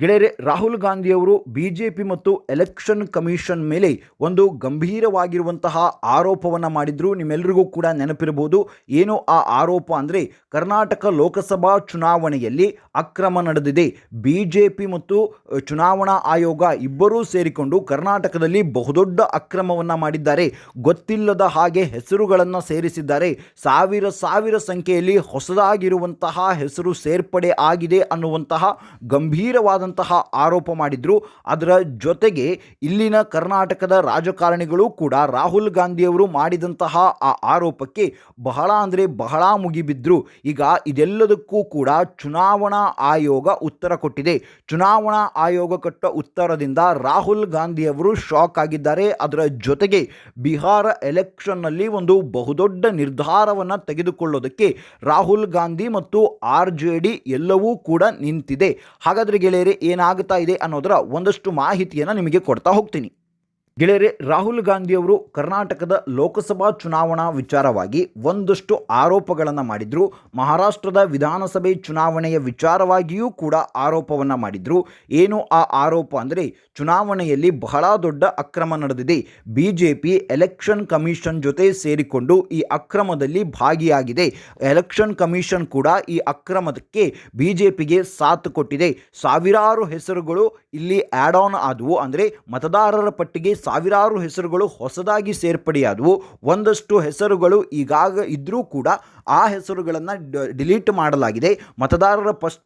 ಗೆಳೆಯರೆ, ರಾಹುಲ್ ಗಾಂಧಿಯವರು B J P ಮತ್ತು ಎಲೆಕ್ಷನ್ ಕಮಿಷನ್ ಮೇಲೆ ಒಂದು ಗಂಭೀರವಾಗಿರುವಂತಹ ಆರೋಪವನ್ನು ಮಾಡಿದ್ರು. ನಿಮ್ಮೆಲ್ಲರಿಗೂ ಕೂಡ ನೆನಪಿರಬಹುದು. ಏನು ಆ ಆರೋಪ ಅಂದರೆ, ಕರ್ನಾಟಕ ಲೋಕಸಭಾ ಚುನಾವಣೆಯಲ್ಲಿ ಅಕ್ರಮ ನಡೆದಿದೆ. ಬಿ ಮತ್ತು ಚುನಾವಣಾ ಆಯೋಗ ಇಬ್ಬರೂ ಸೇರಿಕೊಂಡು ಕರ್ನಾಟಕದಲ್ಲಿ ಬಹುದೊಡ್ಡ ಅಕ್ರಮವನ್ನು ಮಾಡಿದ್ದಾರೆ. ಗೊತ್ತಿಲ್ಲದ ಹಾಗೆ ಹೆಸರುಗಳನ್ನು ಸೇರಿಸಿದ್ದಾರೆ. ಸಾವಿರ ಸಾವಿರ ಸಂಖ್ಯೆಯಲ್ಲಿ ಹೊಸದಾಗಿರುವಂತಹ ಹೆಸರು ಸೇರ್ಪಡೆ ಆಗಿದೆ ಅನ್ನುವಂತಹ ಗಂಭೀರವಾದಂತಹ ಆರೋಪ ಮಾಡಿದ್ರು. ಅದರ ಜೊತೆಗೆ ಇಲ್ಲಿನ ಕರ್ನಾಟಕದ ರಾಜಕಾರಣಿಗಳು ಕೂಡ ರಾಹುಲ್ ಗಾಂಧಿಯವರು ಮಾಡಿದಂತಹ ಆ ಆರೋಪಕ್ಕೆ ಬಹಳ ಅಂದರೆ ಬಹಳ ಮುಗಿಬಿದ್ರು. ಈಗ ಇದೆಲ್ಲದಕ್ಕೂ ಕೂಡ ಚುನಾವಣಾ ಆಯೋಗ ಉತ್ತರ ಕೊಟ್ಟಿದೆ. ಚುನಾವಣಾ ಆಯೋಗ ಕೊಟ್ಟ ಉತ್ತರದಿಂದ ರಾಹುಲ್ ಗಾಂಧಿಯವರು ಶಾಕ್ ಆಗಿದ್ದಾರೆ. ಅದರ ಜೊತೆಗೆ ಬಿಹಾರ ಎಲೆಕ್ಷನ್ನಲ್ಲಿ ಒಂದು ಬಹುದೊಡ್ಡ ನಿರ್ಧಾರವನ್ನು ತೆಗೆದುಕೊಳ್ಳೋದಕ್ಕೆ ರಾಹುಲ್ ಗಾಂಧಿ ಮತ್ತು ಆರ್ ಜೆ ಎಲ್ಲವೂ ಕೂಡ ನಿಂತಿದೆ. ಹಾಗಾದರೆ ಗೆಳೆಯರೆ ಏನಾಗ್ತಾ ಇದೆ ಅನ್ನೋದರ ಒಂದಷ್ಟು ಮಾಹಿತಿಯನ್ನು ನಿಮಗೆ ಕೊಡ್ತಾ ಹೋಗ್ತೀನಿ. ಗೆಳೆಯರೆ, ರಾಹುಲ್ ಗಾಂಧಿಯವರು ಕರ್ನಾಟಕದ ಲೋಕಸಭಾ ಚುನಾವಣಾ ವಿಚಾರವಾಗಿ ಒಂದಷ್ಟು ಆರೋಪಗಳನ್ನು ಮಾಡಿದ್ರು. ಮಹಾರಾಷ್ಟ್ರದ ವಿಧಾನಸಭೆ ಚುನಾವಣೆಯ ವಿಚಾರವಾಗಿಯೂ ಕೂಡ ಆರೋಪವನ್ನು ಮಾಡಿದ್ರು. ಏನು ಆ ಆರೋಪ ಅಂದರೆ, ಚುನಾವಣೆಯಲ್ಲಿ ಬಹಳ ದೊಡ್ಡ ಅಕ್ರಮ ನಡೆದಿದೆ. ಬಿ ಎಲೆಕ್ಷನ್ ಕಮಿಷನ್ ಜೊತೆ ಸೇರಿಕೊಂಡು ಈ ಅಕ್ರಮದಲ್ಲಿ ಭಾಗಿಯಾಗಿದೆ. ಎಲೆಕ್ಷನ್ ಕಮಿಷನ್ ಕೂಡ ಈ ಅಕ್ರಮಕ್ಕೆ ಬಿ ಜೆ ಸಾಥ್ ಕೊಟ್ಟಿದೆ. ಸಾವಿರಾರು ಹೆಸರುಗಳು ಇಲ್ಲಿ ಆ್ಯಡ್ ಆನ್ ಆದವು. ಅಂದರೆ, ಮತದಾರರ ಪಟ್ಟಿಗೆ ಸಾವಿರಾರು ಹೆಸರುಗಳು ಹೊಸದಾಗಿ ಸೇರ್ಪಡೆಯಾದವು. ಒಂದಷ್ಟು ಹೆಸರುಗಳು ಈಗಾಗ ಇದ್ದರೂ ಕೂಡ ಆ ಹೆಸರುಗಳನ್ನು ಡಿಲೀಟ್ ಮಾಡಲಾಗಿದೆ. ಮತದಾರರ ಪಸ್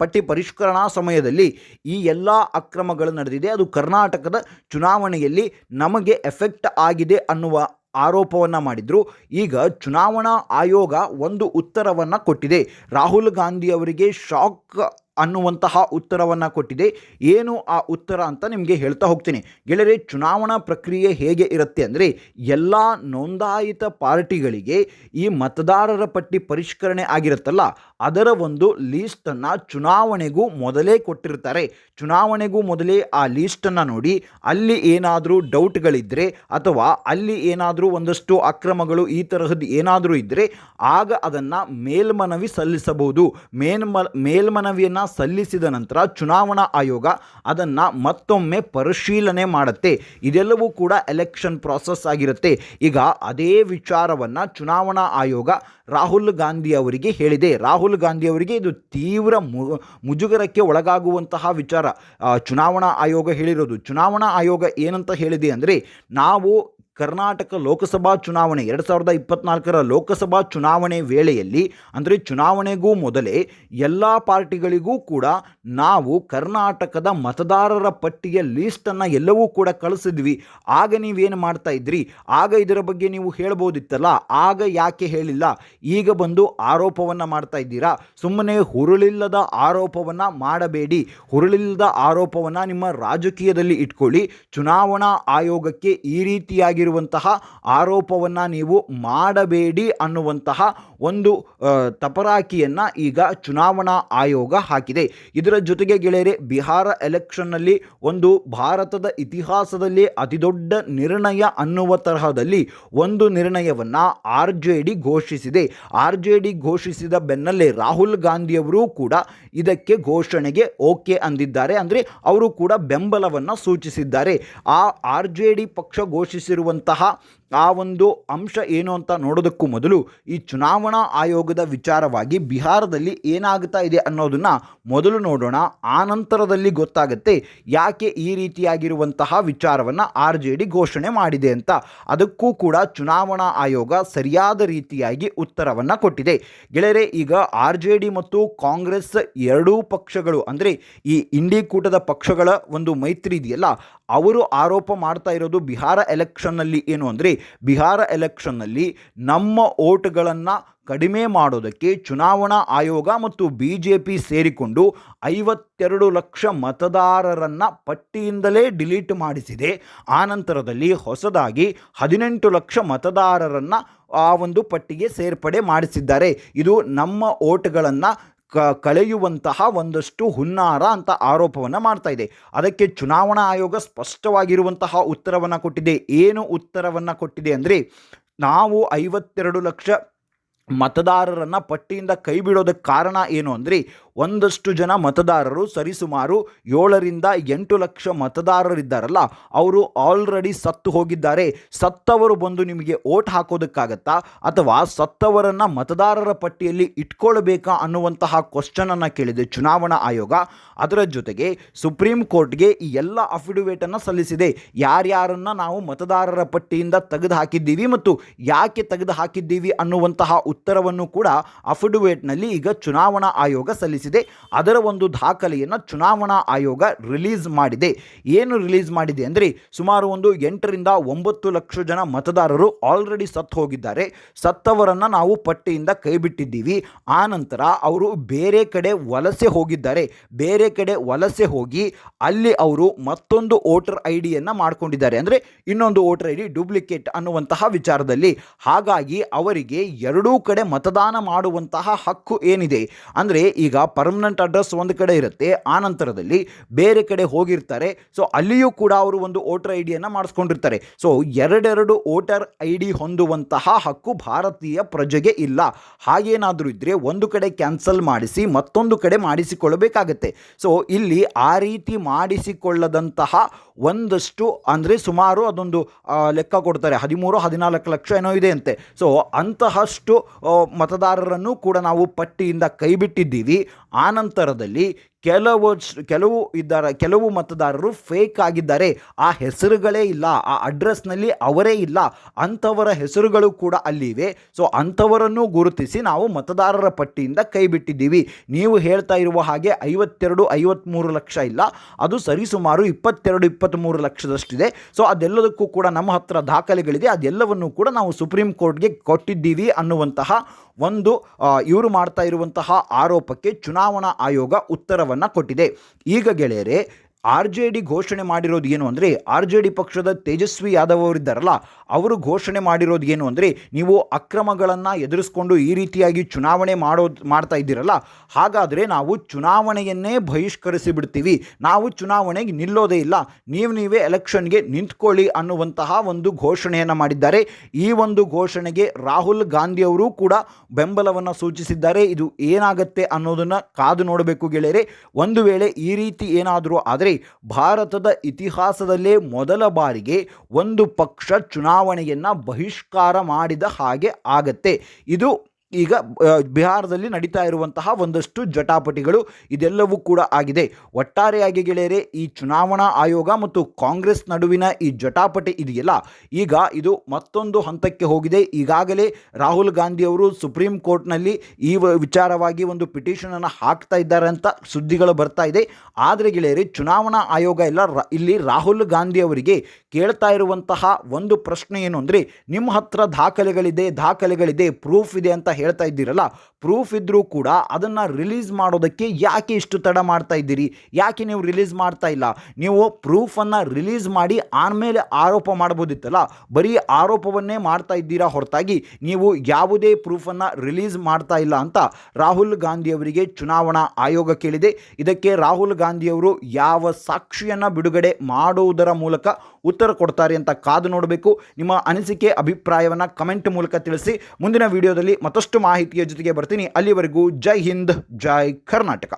ಪಟ್ಟಿ ಪರಿಷ್ಕರಣಾ ಸಮಯದಲ್ಲಿ ಈ ಎಲ್ಲ ಅಕ್ರಮಗಳು ನಡೆದಿದೆ. ಅದು ಕರ್ನಾಟಕದ ಚುನಾವಣೆಯಲ್ಲಿ ನಮಗೆ ಎಫೆಕ್ಟ್ ಆಗಿದೆ ಅನ್ನುವ ಆರೋಪವನ್ನು ಮಾಡಿದ್ರು. ಈಗ ಚುನಾವಣಾ ಆಯೋಗ ಒಂದು ಉತ್ತರವನ್ನು ಕೊಟ್ಟಿದೆ. ರಾಹುಲ್ ಗಾಂಧಿ ಅವರಿಗೆ ಶಾಕ್ ಅನ್ನುವಂತಹ ಉತ್ತರವನ್ನು ಕೊಟ್ಟಿದೆ. ಏನು ಆ ಉತ್ತರ ಅಂತ ನಿಮಗೆ ಹೇಳ್ತಾ ಹೋಗ್ತೀನಿ. ಗೆಳೆಯರೆ, ಚುನಾವಣಾ ಪ್ರಕ್ರಿಯೆ ಹೇಗೆ ಇರುತ್ತೆ ಅಂದರೆ ಎಲ್ಲ ನೋಂದಾಯಿತ ಪಾರ್ಟಿಗಳಿಗೆ ಈ ಮತದಾರರ ಪಟ್ಟಿ ಪರಿಷ್ಕರಣೆ ಆಗಿರುತ್ತಲ್ಲ, ಅದರ ಒಂದು ಲೀಸ್ಟನ್ನು ಚುನಾವಣೆಗೂ ಮೊದಲೇ ಕೊಟ್ಟಿರ್ತಾರೆ. ಚುನಾವಣೆಗೂ ಮೊದಲೇ ಆ ಲೀಸ್ಟನ್ನು ನೋಡಿ, ಅಲ್ಲಿ ಏನಾದರೂ ಡೌಟ್ಗಳಿದ್ದರೆ ಅಥವಾ ಅಲ್ಲಿ ಏನಾದರೂ ಒಂದಷ್ಟು ಅಕ್ರಮಗಳು ಈ ತರಹದ್ದು ಏನಾದರೂ ಇದ್ದರೆ ಆಗ ಅದನ್ನು ಮೇಲ್ಮನವಿ ಸಲ್ಲಿಸಬಹುದು. ಮೇಲ್ಮ, ಮೇಲ್ಮನವಿಯನ್ನು ಸಲ್ಲಿಸಿದ ನಂತರ ಚುನಾವಣಾ ಆಯೋಗ ಅದನ್ನು ಮತ್ತೊಮ್ಮೆ ಪರಿಶೀಲನೆ ಮಾಡುತ್ತೆ. ಇದೆಲ್ಲವೂ ಕೂಡ ಎಲೆಕ್ಷನ್ ಪ್ರಾಸೆಸ್ ಆಗಿರುತ್ತೆ. ಈಗ ಅದೇ ವಿಚಾರವನ್ನು ಚುನಾವಣಾ ಆಯೋಗ ರಾಹುಲ್ ಗಾಂಧಿ ಅವರಿಗೆ ಹೇಳಿದೆ. ರಾಹುಲ್ ಗಾಂಧಿ ಅವರಿಗೆ ಇದು ತೀವ್ರ ಮುಜುಗರಕ್ಕೆ ಒಳಗಾಗುವಂತಹ ವಿಚಾರ. ಚುನಾವಣಾ ಆಯೋಗ ಹೇಳಿರೋದು. ಚುನಾವಣಾ ಆಯೋಗ ಏನಂತ ಹೇಳಿದೆ ಅಂದರೆ ನಾವು ಕರ್ನಾಟಕ ಲೋಕಸಭಾ ಚುನಾವಣೆ, ಎರಡು ಸಾವಿರದ ಇಪ್ಪತ್ನಾಲ್ಕರ ಲೋಕಸಭಾ ಚುನಾವಣೆ ವೇಳೆಯಲ್ಲಿ, ಅಂದರೆ ಚುನಾವಣೆಗೂ ಮೊದಲೇ ಎಲ್ಲ ಪಾರ್ಟಿಗಳಿಗೂ ಕೂಡ ನಾವು ಕರ್ನಾಟಕದ ಮತದಾರರ ಪಟ್ಟಿಯ ಲೀಸ್ಟನ್ನು ಎಲ್ಲವೂ ಕೂಡ ಕಳಿಸಿದ್ವಿ. ಆಗ ನೀವೇನು ಮಾಡ್ತಾ ಇದ್ರಿ? ಆಗ ಇದರ ಬಗ್ಗೆ ನೀವು ಹೇಳ್ಬೋದಿತ್ತಲ್ಲ? ಆಗ ಯಾಕೆ ಹೇಳಿಲ್ಲ? ಈಗ ಬಂದು ಆರೋಪವನ್ನು ಮಾಡ್ತಾ ಇದ್ದೀರಾ? ಸುಮ್ಮನೆ ಹುರುಳಿಲ್ಲದ ಆರೋಪವನ್ನು ಮಾಡಬೇಡಿ. ಹುರುಳಿಲ್ಲದ ಆರೋಪವನ್ನು ನಿಮ್ಮ ರಾಜಕೀಯದಲ್ಲಿ ಇಟ್ಕೊಳ್ಳಿ. ಚುನಾವಣಾ ಆಯೋಗಕ್ಕೆ ಈ ರೀತಿಯಾಗಿರುವಂತಹ ಆರೋಪವನ್ನು ನೀವು ಮಾಡಬೇಡಿ ಅನ್ನುವಂತಹ ಒಂದು ತಪರಾಕಿಯನ್ನು ಈಗ ಚುನಾವಣಾ ಆಯೋಗ ಹಾಕಿದೆ. ಇದರ ಜೊತೆಗೆ ಗೆಳೆಯರೆ, ಬಿಹಾರ ಎಲೆಕ್ಷನ್ನಲ್ಲಿ ಒಂದು ಭಾರತದ ಇತಿಹಾಸದಲ್ಲಿ ಅತಿದೊಡ್ಡ ನಿರ್ಣಯ ಅನ್ನುವ ತರಹದಲ್ಲಿ ಒಂದು ನಿರ್ಣಯವನ್ನು ಆರ್ ಜೆ ಘೋಷಿಸಿದೆ. ಆರ್ ಜೆ ಘೋಷಿಸಿದ ಬೆನ್ನಲ್ಲೇ ರಾಹುಲ್ ಗಾಂಧಿಯವರು ಕೂಡ ಇದಕ್ಕೆ ಘೋಷಣೆಗೆ ಓಕೆ ಅಂದಿದ್ದಾರೆ. ಅಂದರೆ ಅವರು ಕೂಡ ಬೆಂಬಲವನ್ನು ಸೂಚಿಸಿದ್ದಾರೆ. ಆ ಆರ್ ಜೆ ಪಕ್ಷ ಘೋಷಿಸಿರುವಂತಹ ಆ ಒಂದು ಅಂಶ ಏನು ಅಂತ ನೋಡೋದಕ್ಕೂ ಮೊದಲು ಈ ಚುನಾವಣಾ ಆಯೋಗದ ವಿಚಾರವಾಗಿ ಬಿಹಾರದಲ್ಲಿ ಏನಾಗ್ತಾ ಇದೆ ಅನ್ನೋದನ್ನು ಮೊದಲು ನೋಡೋಣ. ಆ ನಂತರದಲ್ಲಿ ಗೊತ್ತಾಗುತ್ತೆ ಯಾಕೆ ಈ ರೀತಿಯಾಗಿರುವಂತಹ ವಿಚಾರವನ್ನು ಆರ್ ಜೆ ಡಿ ಘೋಷಣೆ ಮಾಡಿದೆ ಅಂತ. ಅದಕ್ಕೂ ಕೂಡ ಚುನಾವಣಾ ಆಯೋಗ ಸರಿಯಾದ ರೀತಿಯಾಗಿ ಉತ್ತರವನ್ನು ಕೊಟ್ಟಿದೆ. ಗೆಳೆಯರೆ, ಈಗ ಆರ್ ಜೆ ಡಿ ಮತ್ತು ಕಾಂಗ್ರೆಸ್ ಎರಡೂ ಪಕ್ಷಗಳು ಅಂದರೆ ಈ ಇಂಡಿ ಕೂಟದ ಪಕ್ಷಗಳ ಒಂದು ಮೈತ್ರಿ ಇದೆಯಲ್ಲ, ಅವರು ಆರೋಪ ಮಾಡ್ತಾ ಇರೋದು ಬಿಹಾರ ಎಲೆಕ್ಷನ್ನಲ್ಲಿ ಏನು ಅಂದರೆ ಬಿಹಾರ ಎಲೆಕ್ಷನ್ನಲ್ಲಿ ನಮ್ಮ ಓಟ್ಗಳನ್ನು ಕಡಿಮೆ ಮಾಡೋದಕ್ಕೆ ಚುನಾವಣಾ ಆಯೋಗ ಮತ್ತು ಬಿ ಜೆ ಪಿ ಸೇರಿಕೊಂಡು ಐವತ್ತೆರಡು ಲಕ್ಷ ಮತದಾರರನ್ನು ಪಟ್ಟಿಯಿಂದಲೇ ಡಿಲೀಟ್ ಮಾಡಿಸಿದೆ. ಆನಂತರದಲ್ಲಿ ಹೊಸದಾಗಿ ಹದಿನೆಂಟು ಲಕ್ಷ ಮತದಾರರನ್ನು ಆ ಒಂದು ಪಟ್ಟಿಗೆ ಸೇರ್ಪಡೆ ಮಾಡಿಸಿದ್ದಾರೆ. ಇದು ನಮ್ಮ ಓಟ್ಗಳನ್ನು ಕ ಕಳೆಯುವಂತಹ ಒಂದಷ್ಟು ಹುನ್ನಾರ ಅಂತ ಆರೋಪವನ್ನು ಮಾಡ್ತಾ ಇದೆ. ಅದಕ್ಕೆ ಚುನಾವಣಾ ಆಯೋಗ ಸ್ಪಷ್ಟವಾಗಿರುವಂತಹ ಉತ್ತರವನ್ನು ಕೊಟ್ಟಿದೆ. ಏನು ಉತ್ತರವನ್ನು ಕೊಟ್ಟಿದೆ ಅಂದರೆ, ನಾವು ಐವತ್ತೆರಡು ಲಕ್ಷ ಮತದಾರರನ್ನು ಪಟ್ಟಿಯಿಂದ ಕೈ ಬಿಡೋದಕ್ಕೆ ಕಾರಣ ಏನು ಅಂದರೆ ಒಂದಷ್ಟು ಜನ ಮತದಾರರು ಸರಿಸುಮಾರು ಏಳರಿಂದ ಎಂಟು ಲಕ್ಷ ಮತದಾರರಿದ್ದಾರಲ್ಲ, ಅವರು ಆಲ್ರೆಡಿ ಸತ್ತು ಹೋಗಿದ್ದಾರೆ. ಸತ್ತವರು ಬಂದು ನಿಮಗೆ ಓಟ್ ಹಾಕೋದಕ್ಕಾಗತ್ತಾ? ಅಥವಾ ಸತ್ತವರನ್ನು ಮತದಾರರ ಪಟ್ಟಿಯಲ್ಲಿ ಇಟ್ಕೊಳ್ಬೇಕಾ ಅನ್ನುವಂತಹ ಕ್ವಶನನ್ನು ಕೇಳಿದೆ ಚುನಾವಣಾ ಆಯೋಗ. ಅದರ ಜೊತೆಗೆ ಸುಪ್ರೀಂ ಕೋರ್ಟ್ಗೆ ಈ ಎಲ್ಲ ಅಫಿಡವಿಟನ್ನು ಸಲ್ಲಿಸಿದೆ. ಯಾರ್ಯಾರನ್ನು ನಾವು ಮತದಾರರ ಪಟ್ಟಿಯಿಂದ ತೆಗೆದು ಹಾಕಿದ್ದೀವಿ ಮತ್ತು ಯಾಕೆ ತೆಗೆದು ಹಾಕಿದ್ದೀವಿ ಅನ್ನುವಂತಹ ಉತ್ತರವನ್ನು ಕೂಡ ಅಫಿಡವಿಟ್ನಲ್ಲಿ ಈಗ ಚುನಾವಣಾ ಆಯೋಗ ಸಲ್ಲಿಸಿದೆ. ಅದರ ಒಂದು ದಾಖಲೆಯನ್ನು ಚುನಾವಣಾ ಆಯೋಗ ರಿಲೀಸ್ ಮಾಡಿದೆ. ಏನು ರಿಲೀಸ್ ಮಾಡಿದೆ ಅಂದರೆ ಸುಮಾರು ಒಂದು ಎಂಟರಿಂದ ಒಂಬತ್ತು ಲಕ್ಷ ಜನ ಮತದಾರರು ಆಲ್ರೆಡಿ ಸತ್ತು ಹೋಗಿದ್ದಾರೆ. ಸತ್ತವರನ್ನು ನಾವು ಪಟ್ಟಿಯಿಂದ ಕೈಬಿಟ್ಟಿದ್ದೀವಿ. ಆ ನಂತರ ಅವರು ಬೇರೆ ಕಡೆ ವಲಸೆ ಹೋಗಿದ್ದಾರೆ. ಬೇರೆ ಕಡೆ ವಲಸೆ ಹೋಗಿ ಅಲ್ಲಿ ಅವರು ಮತ್ತೊಂದು ವೋಟರ್ ಐ ಡಿಯನ್ನು ಮಾಡ್ಕೊಂಡಿದ್ದಾರೆ. ಅಂದರೆ ಇನ್ನೊಂದು ವೋಟರ್ ಐ ಡಿ ಡೂಪ್ಲಿಕೇಟ್ ಅನ್ನುವಂತಹ ವಿಚಾರದಲ್ಲಿ. ಹಾಗಾಗಿ ಅವರಿಗೆ ಎರಡೂ ಕಡೆ ಮತದಾನ ಮಾಡುವಂತಹ ಹಕ್ಕು ಏನಿದೆ? ಅಂದರೆ ಈಗ ಪರ್ಮನೆಂಟ್ ಅಡ್ರೆಸ್ ಒಂದು ಕಡೆ ಇರುತ್ತೆ, ಆ ನಂತರದಲ್ಲಿ ಬೇರೆ ಕಡೆ ಹೋಗಿರ್ತಾರೆ. ಸೊ ಅಲ್ಲಿಯೂ ಕೂಡ ಅವರು ಒಂದು ವೋಟರ್ ಐ ಡಿಯನ್ನು ಮಾಡಿಸ್ಕೊಂಡಿರ್ತಾರೆ. ಸೊ ಎರಡೆರಡು ವೋಟರ್ ಐ ಡಿ ಹೊಂದುವಂತಹ ಹಕ್ಕು ಭಾರತೀಯ ಪ್ರಜೆಗೆ ಇಲ್ಲ. ಹಾಗೇನಾದರೂ ಇದ್ದರೆ ಒಂದು ಕಡೆ ಕ್ಯಾನ್ಸಲ್ ಮಾಡಿಸಿ, ಮತ್ತೊಂದು ಕಡೆ ಮಾಡಿಸಿಕೊಳ್ಳಬೇಕಾಗತ್ತೆ. ಸೊ ಇಲ್ಲಿ ಆ ರೀತಿ ಮಾಡಿಸಿಕೊಳ್ಳದಂತಹ ಒಂದಷ್ಟು ಅಂದರೆ ಸುಮಾರು ಅದೊಂದು ಲೆಕ್ಕ ಕೊಡ್ತಾರೆ. ಹದಿಮೂರು, ಹದಿನಾಲ್ಕು ಲಕ್ಷ ಏನೋ ಇದೆ ಅಂತೆ. ಸೊ ಅಂತಹಷ್ಟು ಮತದಾರರನ್ನು ಕೂಡ ನಾವು ಪಟ್ಟಿಯಿಂದ ಕೈಬಿಟ್ಟಿದ್ದೀವಿ. ಆ ನಂತರದಲ್ಲಿ ಕೆಲವು ಕೆಲವು ಇದ್ದಾರೆ, ಕೆಲವು ಮತದಾರರು ಫೇಕ್ ಆಗಿದ್ದಾರೆ. ಆ ಹೆಸರುಗಳೇ ಇಲ್ಲ, ಆ ಅಡ್ರೆಸ್ನಲ್ಲಿ ಅವರೇ ಇಲ್ಲ. ಅಂಥವರ ಹೆಸರುಗಳು ಕೂಡ ಅಲ್ಲಿವೆ. ಸೊ ಅಂಥವರನ್ನು ಗುರುತಿಸಿ ನಾವು ಮತದಾರರ ಪಟ್ಟಿಯಿಂದ ಕೈ ಬಿಟ್ಟಿದ್ದೀವಿ. ನೀವು ಹೇಳ್ತಾ ಇರುವ ಹಾಗೆ ಐವತ್ತೆರಡು ಐವತ್ತ್ಮೂರು ಲಕ್ಷ ಇಲ್ಲ. ಅದು ಸರಿಸುಮಾರು ಇಪ್ಪತ್ತೆರಡು ಇಪ್ಪತ್ತ್ಮೂರು ಲಕ್ಷದಷ್ಟಿದೆ. ಸೊ ಅದೆಲ್ಲದಕ್ಕೂ ಕೂಡ ನಮ್ಮ ಹತ್ರ ದಾಖಲೆಗಳಿದೆ. ಅದೆಲ್ಲವನ್ನು ಕೂಡ ನಾವು ಸುಪ್ರೀಂ ಕೋರ್ಟ್ಗೆ ಕೊಟ್ಟಿದ್ದೀವಿ ಅನ್ನುವಂತಹ ಒಂದು ಇವರು ಮಾಡ್ತಾ ಇರುವಂತಹ ಆರೋಪಕ್ಕೆ ಚುನಾವಣಾ ಆಯೋಗ ಉತ್ತರವನ್ನು ಕೊಟ್ಟಿದೆ. ಈಗ ಗೆಳೆಯರೆ ಆರ್ ಜೆ ಡಿ ಘೋಷಣೆ ಮಾಡಿರೋದು ಏನು ಅಂದರೆ ಆರ್ ಜೆ ಡಿ ಪಕ್ಷದ ತೇಜಸ್ವಿ ಯಾದವ್ ಅವರಿದ್ದಾರಲ್ಲ ಅವರು ಘೋಷಣೆ ಮಾಡಿರೋದು ಏನು ಅಂದರೆ ನೀವು ಅಕ್ರಮಗಳನ್ನು ಎದುರಿಸ್ಕೊಂಡು ಈ ರೀತಿಯಾಗಿ ಚುನಾವಣೆ ಮಾಡೋದು ಮಾಡ್ತಾ ಇದ್ದೀರಲ್ಲ, ಹಾಗಾದರೆ ನಾವು ಚುನಾವಣೆಯನ್ನೇ ಬಹಿಷ್ಕರಿಸಿ ಬಿಡ್ತೀವಿ. ನಾವು ಚುನಾವಣೆಗೆ ನಿಲ್ಲೋದೇ ಇಲ್ಲ. ನೀವು ನೀವೇ ಎಲೆಕ್ಷನ್ಗೆ ನಿಂತ್ಕೊಳ್ಳಿ ಅನ್ನುವಂತಹ ಒಂದು ಘೋಷಣೆಯನ್ನು ಮಾಡಿದ್ದಾರೆ. ಈ ಒಂದು ಘೋಷಣೆಗೆ ರಾಹುಲ್ ಗಾಂಧಿ ಅವರು ಕೂಡ ಬೆಂಬಲವನ್ನು ಸೂಚಿಸಿದ್ದಾರೆ. ಇದು ಏನಾಗುತ್ತೆ ಅನ್ನೋದನ್ನು ಕಾದು ನೋಡಬೇಕು ಗೆಳೆಯರೆ. ಒಂದು ವೇಳೆ ಈ ರೀತಿ ಏನಾದರೂ ಆದರೆ ಭಾರತದ ಇತಿಹಾಸದಲ್ಲೇ ಮೊದಲ ಬಾರಿಗೆ ಒಂದು ಪಕ್ಷ ಚುನಾವಣೆಯನ್ನು ಬಹಿಷ್ಕಾರ ಮಾಡಿದ ಹಾಗೆ ಆಗತ್ತೆ. ಇದು ಈಗ ಬಿಹಾರದಲ್ಲಿ ನಡೀತಾ ಇರುವಂತಹ ಒಂದಷ್ಟು ಜಟಾಪಟಿಗಳು ಇದೆಲ್ಲವೂ ಕೂಡ ಆಗಿದೆ. ಒಟ್ಟಾರೆಯಾಗಿ ಗೆಳೆಯರೆ, ಈ ಚುನಾವಣಾ ಆಯೋಗ ಮತ್ತು ಕಾಂಗ್ರೆಸ್ ನಡುವಿನ ಈ ಜಟಾಪಟಿ ಇದೆಯಲ್ಲ, ಈಗ ಇದು ಮತ್ತೊಂದು ಹಂತಕ್ಕೆ ಹೋಗಿದೆ. ಈಗಾಗಲೇ ರಾಹುಲ್ ಗಾಂಧಿ ಅವರು ಸುಪ್ರೀಂ ಕೋರ್ಟ್ನಲ್ಲಿ ಈ ವಿಚಾರವಾಗಿ ಒಂದು ಪಿಟಿಷನನ್ನು ಹಾಕ್ತಾ ಇದ್ದಾರೆ ಅಂತ ಸುದ್ದಿಗಳು ಬರ್ತಾ ಇದೆ. ಆದರೆ ಗೆಳೆಯರೆ, ಚುನಾವಣಾ ಆಯೋಗ ಎಲ್ಲ ಇಲ್ಲಿ ರಾಹುಲ್ ಗಾಂಧಿ ಅವರಿಗೆ ಕೇಳ್ತಾ ಇರುವಂತಹ ಒಂದು ಪ್ರಶ್ನೆ ಏನು ಅಂದರೆ, ನಿಮ್ಮ ಹತ್ರ ದಾಖಲೆಗಳಿದೆ ದಾಖಲೆಗಳಿದೆ, ಪ್ರೂಫ್ ಇದೆ ಅಂತ ಹೇಳ್ತಾ ಇದ್ದೀರಲ್ಲ ಪ್ರೂಫ್ ಇದ್ದರೂ ಕೂಡ ಅದನ್ನು ರಿಲೀಸ್ ಮಾಡೋದಕ್ಕೆ ಯಾಕೆ ಇಷ್ಟು ತಡ ಮಾಡ್ತಾ ಇದ್ದೀರಿ? ಯಾಕೆ ನೀವು ರಿಲೀಸ್ ಮಾಡ್ತಾ ಇಲ್ಲ? ನೀವು ಪ್ರೂಫನ್ನು ರಿಲೀಸ್ ಮಾಡಿ ಆಮೇಲೆ ಆರೋಪ ಮಾಡ್ಬೋದಿತ್ತಲ್ಲ ಬರೀ ಆರೋಪವನ್ನೇ ಮಾಡ್ತಾ ಇದ್ದೀರಾ ಹೊರತಾಗಿ? ನೀವು ಯಾವುದೇ ಪ್ರೂಫನ್ನು ರಿಲೀಸ್ ಮಾಡ್ತಾ ಇಲ್ಲ ಅಂತ ರಾಹುಲ್ ಗಾಂಧಿ ಅವರಿಗೆ ಚುನಾವಣಾ ಆಯೋಗ ಕೇಳಿದೆ. ಇದಕ್ಕೆ ರಾಹುಲ್ ಗಾಂಧಿಯವರು ಯಾವ ಸಾಕ್ಷಿಯನ್ನು ಬಿಡುಗಡೆ ಮಾಡುವುದರ ಮೂಲಕ ಉತ್ತರ ಕೊಡ್ತಾರೆ ಅಂತ ಕಾದು ನೋಡಬೇಕು. ನಿಮ್ಮ ಅನಿಸಿಕೆ, ಅಭಿಪ್ರಾಯವನ್ನು ಕಮೆಂಟ್ ಮೂಲಕ ತಿಳಿಸಿ. ಮುಂದಿನ ವಿಡಿಯೋದಲ್ಲಿ ಮತ್ತಷ್ಟು ಮಾಹಿತಿಯ ಜೊತೆಗೆ ಬರ್ತೀನಿ. ಅಲ್ಲಿವರೆಗೂ ಜೈ ಹಿಂದ್ ಜೈ ಕರ್ನಾಟಕ.